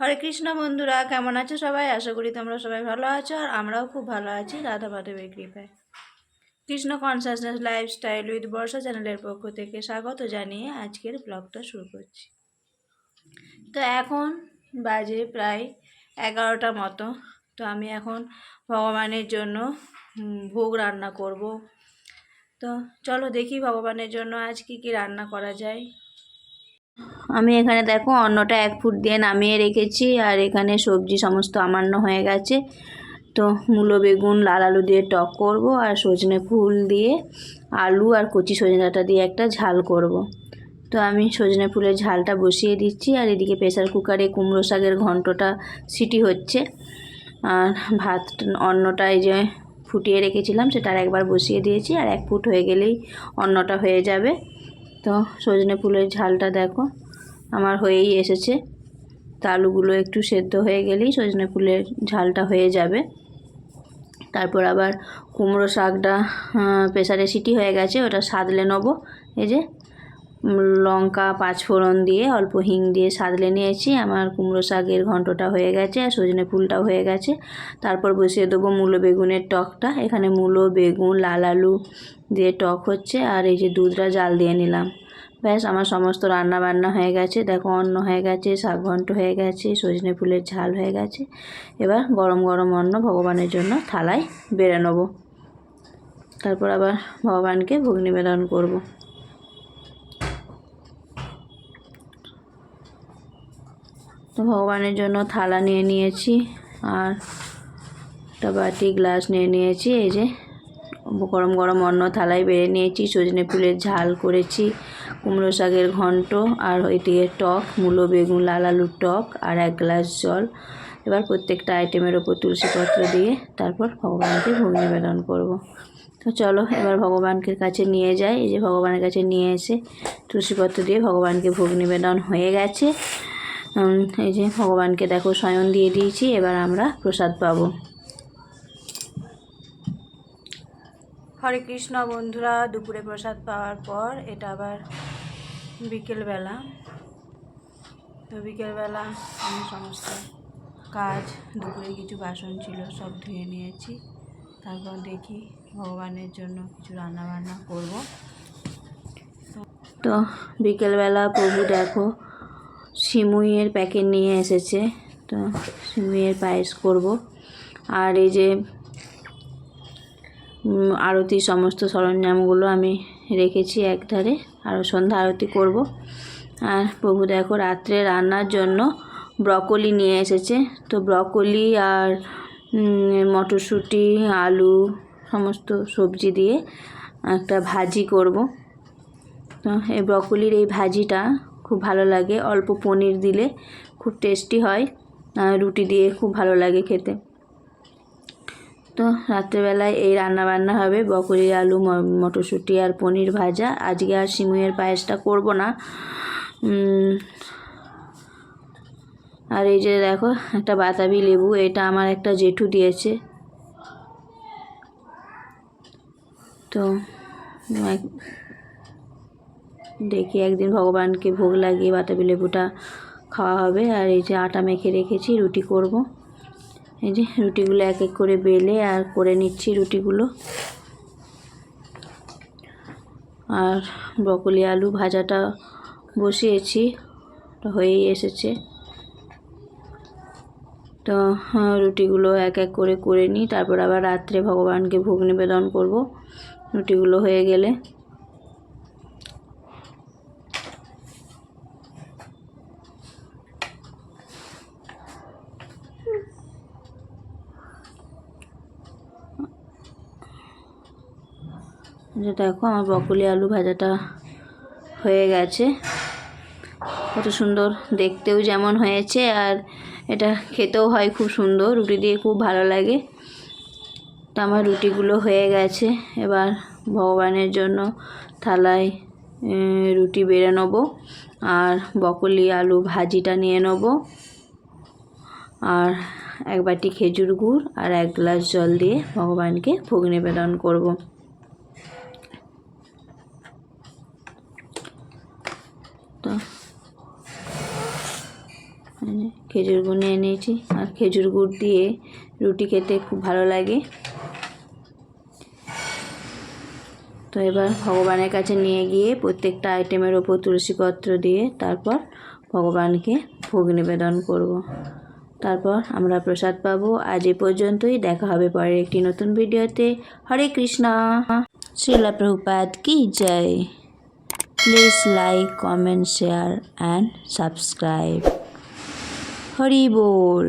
হরে কৃষ্ণ বন্ধুরা, কেমন আছো সবাই? আশা করি তোমরা সবাই ভালো আছো আর আমরাও খুব ভালো আছি রাধা মাধবের কৃপায়। Krishna consciousness lifestyle with Barsha চ্যানেলের পক্ষ থেকে স্বাগত জানিয়ে আজকের ব্লগটা শুরু করছি। তো এখন বাজে প্রায় এগারোটা মতো। তো আমি এখন ভগবানের জন্য ভোগ রান্না করব। তো চলো দেখি ভগবানের জন্য আজ কি কি রান্না করা যায়। আমি এখানে দেখো অন্নটা এক ফুট দিয়ে নামিয়ে রেখেছি, আর এখানে সবজি সমস্ত আমান্য হয়ে গেছে। তো মূলো বেগুন, লাল আলু দিয়ে টক করব, আর সজনে ফুল দিয়ে আলু আর কচি সজনে দিয়ে একটা ঝাল করব। তো আমি সজনে ফুলের ঝালটা বসিয়ে দিচ্ছি, আর এদিকে প্রেসার কুকারে কুমড়ো শাকের ঘন্টটা সিটি হচ্ছে। আর ভাত অন্নটা এই যে ফুটিয়ে রেখেছিলাম, সেটা আর একবার বসিয়ে দিয়েছি, আর এক ফুট হয়ে গেলেই অন্নটা হয়ে যাবে। তো সজনে ফুলের ঝালটা দেখো, আমার হয়েই এসেছে। তালুগুলো একটু সেদ্ধ হয়ে গেলেই সজনে ফুলের ঝালটা হয়ে যাবে। তারপর আবার কুমড়ো শাকটা প্রেসারে সিটি হয়ে গেছে, ওটা সাদলে নেব। এই যে লঙ্কা, পাঁচফোড়ন দিয়ে অল্প হিং দিয়ে সাদলে নিয়েছি। আমার কুমড়ো শাকের ঘন্টটা হয়ে গেছে আর সজনে ফুলটাও হয়ে গেছে। তারপর বসিয়ে দেবো মূলো বেগুনের টকটা। এখানে মূলো, বেগুন, লাল আলু দিয়ে টক হচ্ছে আর এই যে দুধটা জাল দিয়ে নিলাম। ব্যাস, আমার সমস্ত রান্না বান্না হয়ে গেছে। দেখো, অন্ন হয়ে গেছে, শাক ঘন্ট হয়ে গেছে, সজনে ফুলের ঝাল হয়ে গেছে। এবার গরম গরম অন্ন ভগবানের জন্য থালায় বেড়ে নেব। তারপর আবার ভগবানকে ভোগ নিবেদন করব। তো ভগবানের জন্য থালা নিয়ে নিয়েছি আর একটা বাটি গ্লাস নিয়ে নিয়েছি, এই যে গরম গরম অন্য থালায় বেড়ে নিয়েছি, সজনে ফুলের ঝাল করেছি, কুমড়ো শাকের ঘন্ট আর ওইদিকে টক, মূলো, বেগুন, লাল আলুর টক আর এক গ্লাস জল এবার প্রত্যেকটা আইটেমের ওপর তুলসী পত্র দিয়ে তারপর ভগবানকে ভোগ নিবেদন করব। তো চলো, এবার ভগবানকে কাছে নিয়ে যাই, এই যে ভগবানের কাছে নিয়ে এসে তুলসীপত্র দিয়ে ভগবানকে ভোগ নিবেদন হয়ে গেছে এই যে ভগবানকে দেখো শয়ন দিয়ে দিয়েছি এবার আমরা প্রসাদ পাবো। হরে কৃষ্ণ বন্ধুরা দুপুরে প্রসাদ পাওয়ার পর এটা আবার বিকেলবেলা। তো বিকেলবেলা আমি সমস্ত কাজ দুপুরে কিছু বাসন ছিল সব ধুয়ে নিয়েছি। তারপর দেখি ভগবানের জন্য কিছু রান্না বান্না করব তো বিকেলবেলা প্রভু দেখো সিমুইয়ের প্যাকেট নিয়ে এসেছে। তো সিমুইয়ের পায়েস করব। আর এই যে উম, আরতির সমস্ত সরঞ্জামগুলো আমি রেখেছি একধারে। আরও সন্ধ্যা আরতি করব। আর প্রভু দেখো রাত্রে রান্নার জন্য ব্রকলি নিয়ে এসেছে। তো ব্রকলি আর মটরশুঁটি আলু সমস্ত সবজি দিয়ে একটা ভাজি করব। তো এই ব্রকলির এই ভাজিটা খুব ভালো লাগে। অল্প পনির দিলে খুব টেস্টি হয়। রুটি দিয়ে খুব ভালো লাগে খেতে। তো রাত্রেবেলায় এই রান্না বান্না হবে। বকরি আলু মটরশুঁটি আর পনির ভাজা। আজকে আর সিমুইয়ের পায়েসটা করব না। আর এই যে দেখো, একটা বাতাবি লেবু, এটা আমার একটা জেঠু দিয়েছে। তো দেখি একদিন ভগবানকে ভোগ লাগিয়ে বাতাবি লেবুটা খাওয়া হবে। আর এই যে আটা মেখে রেখেছি রুটি করব। এই যে রুটিগুলো এক এক করে বেলে আর করে নিচ্ছি রুটিগুলো। আর ব্রকলি আলু ভাজাটা বসিয়েছি হয়েই এসেছে। তো হ্যাঁ, রুটিগুলো এক এক করে করে নিই। তারপর আবার রাত্রে ভগবানকে ভোগ নিবেদন করব। রুটিগুলো হয়ে গেলে যে দেখো আমার ব্রকলি আলু ভাজাটা হয়ে গেছে। কত সুন্দর দেখতেও যেমন হয়েছে আর এটা খেতেও হয় খুব সুন্দর, রুটি দিয়ে খুব ভালো লাগে। তো আমার রুটিগুলো হয়ে গেছে, এবার ভগবানের জন্য থালায় রুটি বেড়ে নেব আর বকলি আলু ভাজিটা নিয়ে নেব। আর এক বাটি খেজুর গুড় আর এক গ্লাস জল দিয়ে ভগবানকে ভোগ নিবেদন করব তো এই যে খেজুর গুড় নিয়ে আর খেজুর গুড় দিয়ে রুটি খেতে খুব ভালো লাগে। তো এবার ভগবানের কাছে নিয়ে গিয়ে প্রত্যেকটা আইটেমের ওপর তুলসীপত্র দিয়ে তারপর ভগবানকে ভোগ নিবেদন করব। তারপর আমরা প্রসাদ পাবো। আজ এ পর্যন্তই। দেখা হবে পরের একটি নতুন ভিডিওতে। হরে কৃষ্ণ। শিলা প্রভুপাত কি জয়। Please like, comment, share, and subscribe. Hari ball.